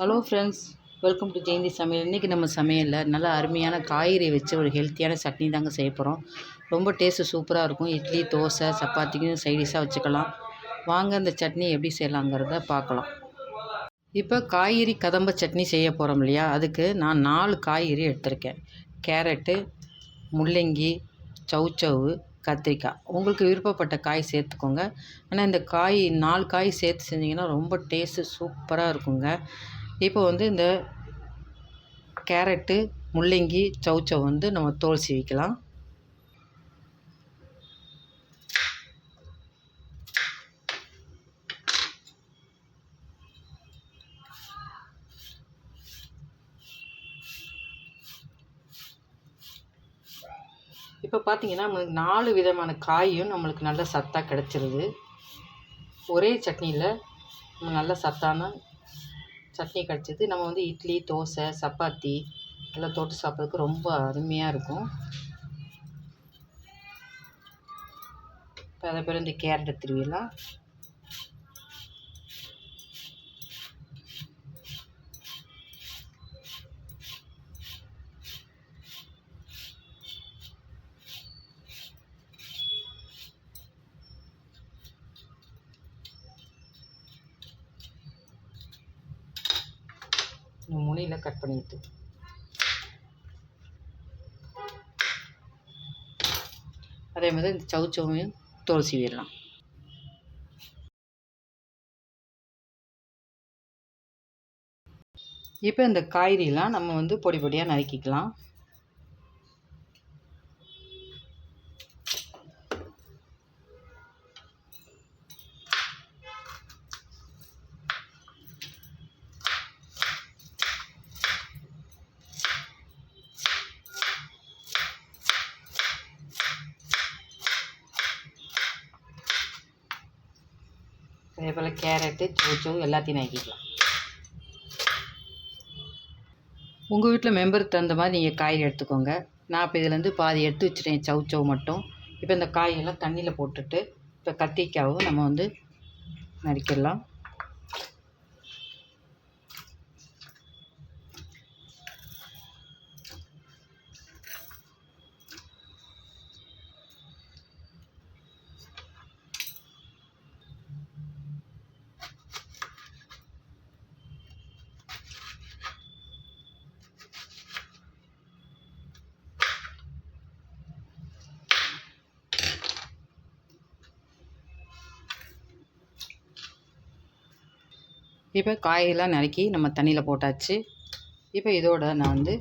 Hello friends welcome to Jayanthi சமையல் இன்றைக்கி நம்ம சமையலில் நல்லா அருமையான காய்கறி வச்சு ஒரு ஹெல்த்தியான சட்னி தாங்க செய்ய போகிறோம் ரொம்ப டேஸ்ட்டு சூப்பராக இருக்கும். இட்லி தோசை சப்பாத்திக்கும் சைடிஷாக வச்சுக்கலாம். வாங்க இந்த சட்னி எப்படி செய்யலாங்கிறத பார்க்கலாம். இப்போ காய்கறி கதம்ப சட்னி செய்ய போகிறோம் இல்லையா? அதுக்கு நான் நாலு காய்கறி எடுத்திருக்கேன். கேரட்டு முள்ளங்கி சவுச்சவு கத்திரிக்காய். உங்களுக்கு விருப்பப்பட்ட காய் சேர்த்துக்கோங்க. ஆனால் இந்த காய் நாலு காய் சேர்த்து செஞ்சிங்கன்னா ரொம்ப டேஸ்ட்டு சூப்பராக இருக்குங்க. இப்போ வந்து இந்த கேரட்டு முள்ளங்கி சவுச்சவ் வந்து நம்ம தோல் சீவிக்கலாம் இப்போ பார்த்தீங்கன்னா நம்மளுக்கு நாலு விதமான காயும் நம்மளுக்கு நல்ல சத்தாக கிடச்சிருது. ஒரே சட்னியில் நம்ம நல்ல சத்தான சட்னி கிடச்சிது. நம்ம வந்து இட்லி தோசை சப்பாத்தி எல்லாம் தொட்டு சாப்பிட்றதுக்கு ரொம்ப அருமையாக இருக்கும். இப்போ அதை பேர் இந்த கேரட் திருவிழா முனையில் கட் பண்ணிட்டு? அதே மாதிரி இந்த சவுச்சவையும் தோல் சீவிடலாம் இப்போ இந்த காய்கறிலாம் நம்ம வந்து பொடி பொடியாக நறுக்கிக்கலாம். அதே போல் கேரட்டு சவுச்சவு எல்லாத்தையும் நறுக்கிக்கலாம். உங்கள் வீட்டில் மெம்பருக்கு தகுந்த மாதிரி நீங்கள் காய் எடுத்துக்கோங்க. நான் இப்போ இதுலேருந்து பாதி எடுத்து வச்சுட்டேன் சவுச்சவு மட்டும். இப்போ இந்த காயெல்லாம் தண்ணியில் போட்டுட்டு இப்போ கத்திரிக்காவும் நம்ம வந்து நறுக்கிடலாம். இப்போ காயெல்லாம் நறுக்கி நம்ம தண்ணியில் போட்டாச்சு. இப்போ இதோட நான் வந்து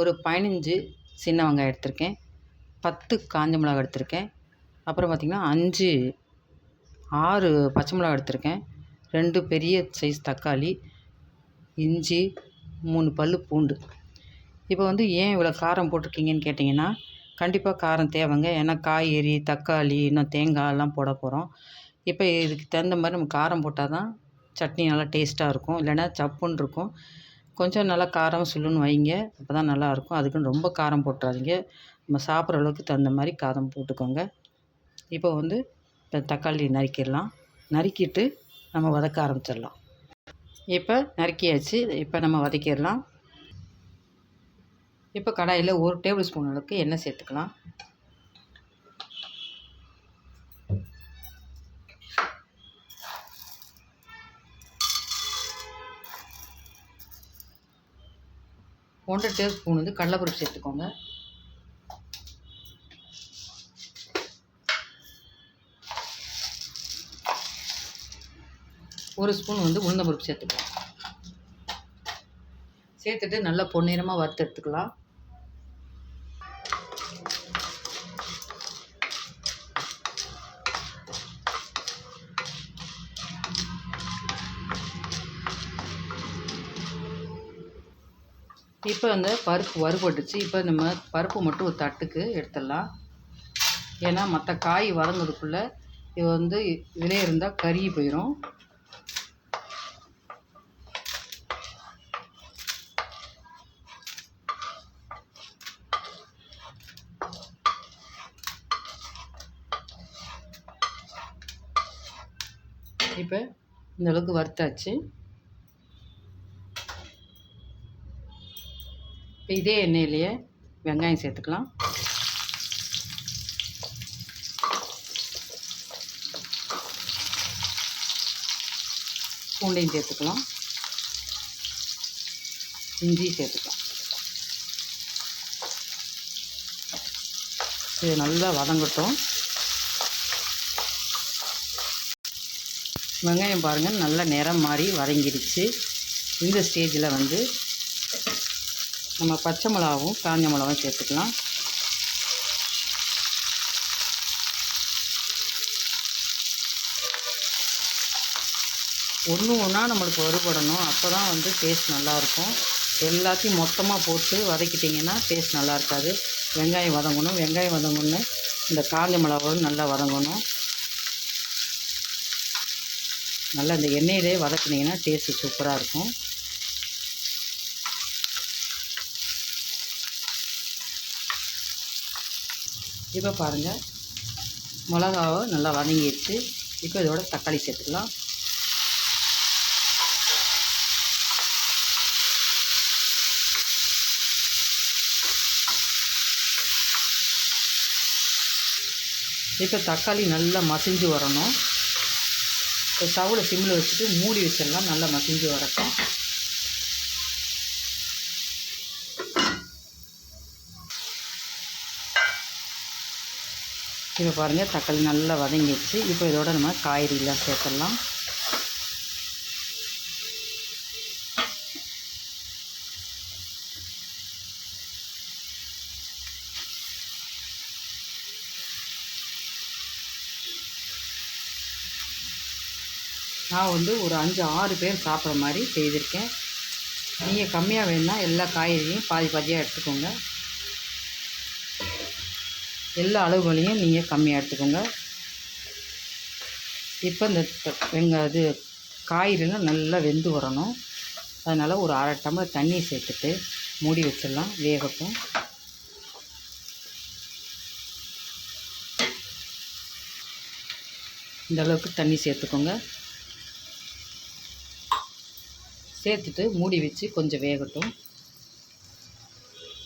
ஒரு பதினஞ்சு சின்ன வெங்காயம் எடுத்திருக்கேன். பத்து காஞ்ச மிளகா எடுத்திருக்கேன். அப்புறம் பார்த்திங்கன்னா அஞ்சு ஆறு பச்சை மிளகா எடுத்திருக்கேன். ரெண்டு பெரிய சைஸ் தக்காளி இஞ்சி மூணு பல் பூண்டு. இப்போ வந்து ஏன் இவ்வளோ காரம் போட்டிருக்கீங்கன்னு கேட்டிங்கன்னா கண்டிப்பாக காரம் தேவைங்க. ஏன்னா காய்கறி தக்காளி இன்னும் தேங்காய் எல்லாம் போட போகிறோம். இப்போ இதுக்கு தகுந்த மாதிரி நம்ம காரம் போட்டால் தான் சட்னி நல்லா டேஸ்ட்டாக இருக்கும். இல்லைன்னா சப்புன்னு இருக்கும். கொஞ்சம் நல்லா காரம் சுல்லுன்னு வைங்க. அப்போ தான் நல்லாயிருக்கும் அதுக்குன்னு ரொம்ப காரம் போட்டுறாதீங்க. நம்ம சாப்பிட்ற அளவுக்கு தகுந்த மாதிரி காரம் போட்டுக்கோங்க. இப்போ வந்து இப்போ தக்காளி நறுக்கிடலாம். நறுக்கிட்டு நம்ம வதக்க ஆரம்பிச்சிடலாம். இப்போ நறுக்கியாச்சு. இப்போ நம்ம வதக்கிடலாம். இப்போ கடாயில் ஒரு டேபிள் ஸ்பூன் அளவுக்கு எண்ணெய் சேர்த்துக்கலாம். ஒன்றரை டேபிள் ஸ்பூன் வந்து கடலைப்பருப்பு சேர்த்துக்கோங்க. ஒரு ஸ்பூன் வந்து உளுந்தம்பருப்பு சேர்த்துக்கலாம் சேர்த்துட்டு நல்லா பொன்னிறமாக வறுத்து எடுத்துக்கலாம். இப்போ அந்த பருப்பு வறுபட்டுச்சு. இப்போ நம்ம பருப்பு மட்டும் ஒரு தட்டுக்கு எடுத்துடலாம். ஏன்னா மற்ற காய் வதங்கிறதுக்குள்ளே இது வந்து இதிலே இருந்தால் கருகி போயிடும் இப்போ இந்த அளவுக்கு வறுத்தாச்சு. இப்போ இதே எண்ணெயிலேயே வெங்காயம் சேர்த்துக்கலாம். பூண்டையும் சேர்த்துக்கலாம். இஞ்சி சேர்த்துக்கலாம். இது நல்லா வதங்கட்டும். வெங்காயம் பாருங்கள் நல்ல நிறம் மாறி வதங்கிடுச்சு. இந்த ஸ்டேஜில் வந்து நம்ம பச்சை மிளகாவும் காஞ்ச மிளகாவும் சேர்த்துக்கலாம். ஒன்று ஒன்றா நம்மளுக்கு வறுபடணும். அப்போ தான் வந்து டேஸ்ட் நல்லாயிருக்கும் எல்லாத்தையும் மொத்தமாக போட்டு வதக்கிட்டிங்கன்னா டேஸ்ட் நல்லா இருக்காது. வெங்காயம் வதங்கணும். வெங்காயம் வதங்கணுன்னு இந்த காஞ்ச மிளகாவும் நல்லா வதங்கணும். நல்லா இந்த எண்ணெயிலே வதக்குனீங்கன்னா டேஸ்ட்டு சூப்பராக இருக்கும். இப்போ பாருங்கள் மிளகாவை நல்லா வதங்கிடுச்சு இப்போ இதோட தக்காளி சேர்த்துக்கலாம். இப்போ தக்காளி நல்லா மசிஞ்சு வரணும். இப்போ ஸ்டவ்வில் சிம்மில் வச்சுட்டு மூடி வச்சிடலாம் நல்லா மசிஞ்சு வரட்டும். இப்போ பாருங்கள் தக்காளி நல்லா வதங்கிடுச்சு. இப்போ இதோட நம்ம காய்கறிலாம் சேர்த்துடலாம். நான் வந்து ஒரு அஞ்சு ஆறு பேர் சாப்பிட்ற மாதிரி செய்திருக்கேன். நீங்கள் கம்மியாக வேணுன்னா எல்லா காய்கறியும் பாதி பாதியாக எடுத்துக்கோங்க. எல்லா அளவுகளையும் நீங்கள் கம்மியாக எடுத்துக்கோங்க. இப்போ இந்த எங்கள் வெங்க இது காய்கறிலாம் நல்லா வெந்து வரணும். அதனால் ஒரு அரை டம்ளர் தண்ணியை சேர்த்துட்டு மூடி வச்சிடலாம் வேகட்டும். இந்த அளவுக்கு தண்ணி சேர்த்துக்கோங்க. சேர்த்துட்டு மூடி வச்சு கொஞ்சம் வேகட்டும்.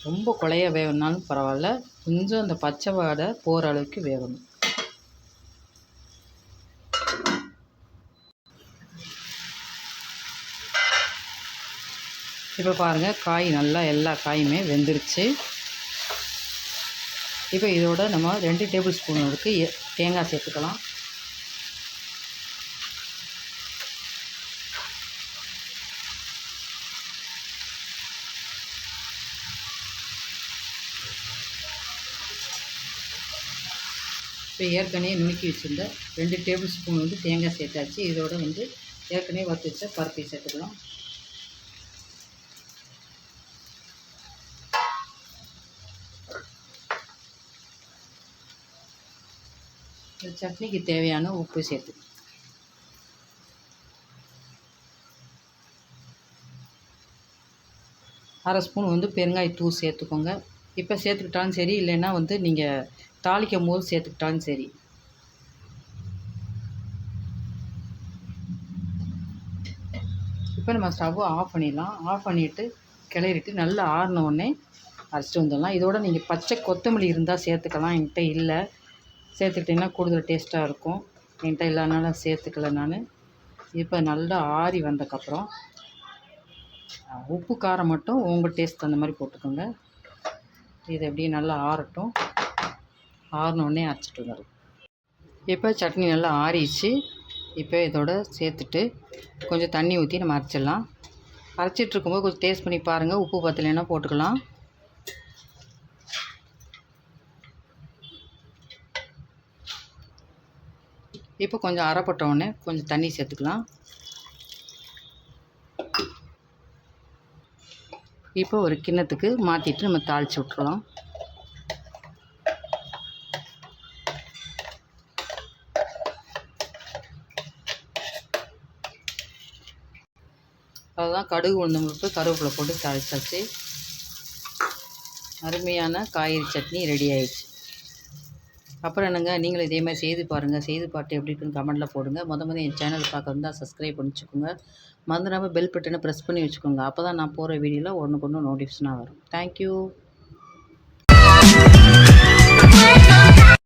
ரொம்ப குழைய வேகணுனாலும் பரவாயில்ல. கொஞ்சம் அந்த பச்சை வாடை போகிற அளவுக்கு வேகணும். இப்போ பாருங்கள் காய் நல்லா எல்லா காயுமே வெந்துருச்சு. இப்போ இதோட நம்ம ரெண்டு டேபிள் ஸ்பூன் அளவுக்கு தேங்காய் சேர்த்துக்கலாம். இப்போ ஏற்கனவே நுணுக்கி வச்சுருந்த ரெண்டு டேபிள் ஸ்பூன் வந்து தேங்காய் சேர்த்தாச்சு. இதோட வந்து ஏற்கனவே வறுத்து வச்ச பருப்பை சேர்த்துக்கலாம். சட்னிக்கு தேவையான உப்பு சேர்த்து. அரை ஸ்பூன் வந்து பெருங்காயத்தூள் சேர்த்துக்கோங்க. இப்போ சேர்த்துக்கிட்டாலும் சரி இல்லைன்னா வந்து நீங்கள் தாளிக்கும் போது சேர்த்துக்கிட்டாலும் சரி. இப்போ நம்ம ஸ்டவ்வை ஆஃப் பண்ணிடலாம். ஆஃப் பண்ணிவிட்டு கிளறிட்டு நல்லா ஆறினோடனே அரைச்சிட்டு வந்துடலாம். இதோட நீங்கள் பச்சை கொத்தமல்லி இருந்தால் சேர்த்துக்கலாம். என்கிட்ட இல்லை. சேர்த்துக்கிட்டிங்கன்னா கூடுதல் டேஸ்ட்டாக இருக்கும். என்கிட்ட இல்லைனால சேர்த்துக்கல நான். இப்போ நல்லா ஆறி வந்ததுக்கப்புறம் உப்பு காரம் மட்டும் உங்கள் டேஸ்ட் அந்த மாதிரி போட்டுக்கோங்க. இது அப்படியே நல்லா ஆறட்டும். ஆறினோடனே அரைச்சிட்டு வந்துடும் இப்போ சட்னி நல்லா ஆறிடுச்சு. இப்போ இதோட சேர்த்துட்டு கொஞ்சம் தண்ணி ஊற்றி நம்ம அரைச்சிடலாம். அரைச்சிட்டு இருக்கும்போது கொஞ்சம் டேஸ்ட் பண்ணி பாருங்கள் உப்பு பத்தலைன்னா போட்டுக்கலாம். இப்போ கொஞ்சம் அரைப்பட்ட உடனே கொஞ்சம் தண்ணி சேர்த்துக்கலாம். இப்போ ஒரு கிண்ணத்துக்கு மாற்றிட்டு நம்ம தாளித்து விட்ருலாம் கடுகு உளுந்தம் பருப்பு கருவேப்பிலை போட்டு தாளிச்சாச்சு. அருமையான காய்கறி சட்னி ரெடி ஆயிடுச்சு. அப்புறம் என்னங்க நீங்களும் இதே மாதிரி செய்து பாருங்கள் செய்து பார்த்து எப்படி இருக்குன்னு கமெண்ட்டில் போடுங்க. முத முத என் சேனல் பார்க்க வந்தால் சப்ஸ்கிரைப் பண்ணி வச்சுக்கோங்க மறந்துடாமல் பெல் பட்டனை ப்ரெஸ் பண்ணி வச்சுக்கோங்க. அப்போ தான் நான் போகிற வீடியோவில் ஒன்றுக்கு ஒன்று நோட்டிஃபிகேஷனாக வரும். தேங்க்யூ